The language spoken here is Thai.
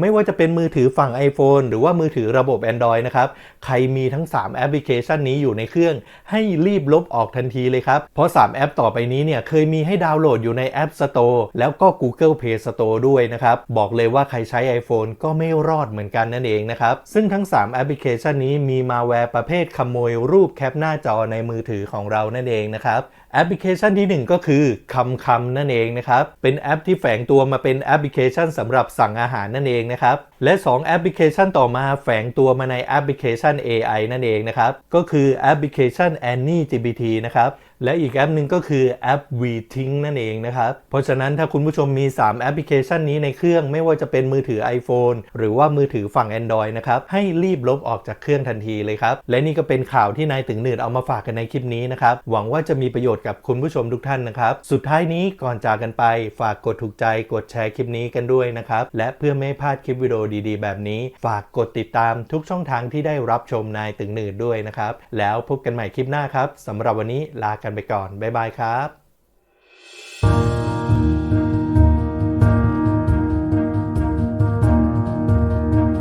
ไม่ว่าจะเป็นมือถือฝั่ง iPhone หรือว่ามือถือระบบ Android นะครับ ใครมีทั้ง 3 แอปพลิเคชันนี้อยู่ในเครื่อง ให้รีบลบออกทันทีเลยครับ เพราะ 3 แอปต่อไปนี้เนี่ยเคยมีให้ดาวน์โหลดอยู่ใน App Store แล้วก็ Google Play Store ด้วยนะครับ บอกเลยว่าใครใช้ iPhone ก็ไม่รอดเหมือนกันนั่นเองนะครับ ซึ่งทั้ง 3 แอปพลิเคชันนี้มีมาแวร์ประเภทขโมยรูปแคปหน้าจอในมือถือของเรานั่นเองนะครับแอปพลิเคชันที่ 1 ก็คือคำคำนั่นเองนะครับเป็นแอปที่แฝงตัวมาเป็นแอปพลิเคชันสำหรับสั่งอาหารนั่นเองนะครับ และ 2 แอปพลิเคชันต่อมาแฝงตัวมาในแอปพลิเคชัน AI นั่นเองนะครับ ก็คือแอปพลิเคชัน Annie GPT นะครับและอีกแอปหนึ่งก็คือแอป VTink นั่นเองนะครับ เพราะฉะนั้นถ้าคุณผู้ชมมี 3 แอปพลิเคชันนี้ในเครื่องไม่ว่าจะเป็นมือถือ iPhone หรือว่ามือถือฝั่ง Android นะครับ ให้รีบลบออกจากเครื่องทันทีเลยครับ และนี่ก็เป็นข่าวที่นายถึงหนืดเอามาฝากกันในคลิปนี้นะครับ หวังว่าจะมีประโยชน์กับคุณผู้ชมทุกท่านนะครับ สุดท้ายนี้ก่อนจากกันไปฝากกดถูกใจกดแชร์คลิปนี้กันด้วยนะครับ และเพื่อไม่พลาดคลิปวิดีโอดีๆ แบบนี้ ฝากกดติดตามทุกช่องทางที่ได้รับชมนายถึงหนืดด้วยนะครับแล้วพบกันใหม่คลิปหน้าครับสำหรับวันนี้ลากันไปก่อนบ๊ายบายครับ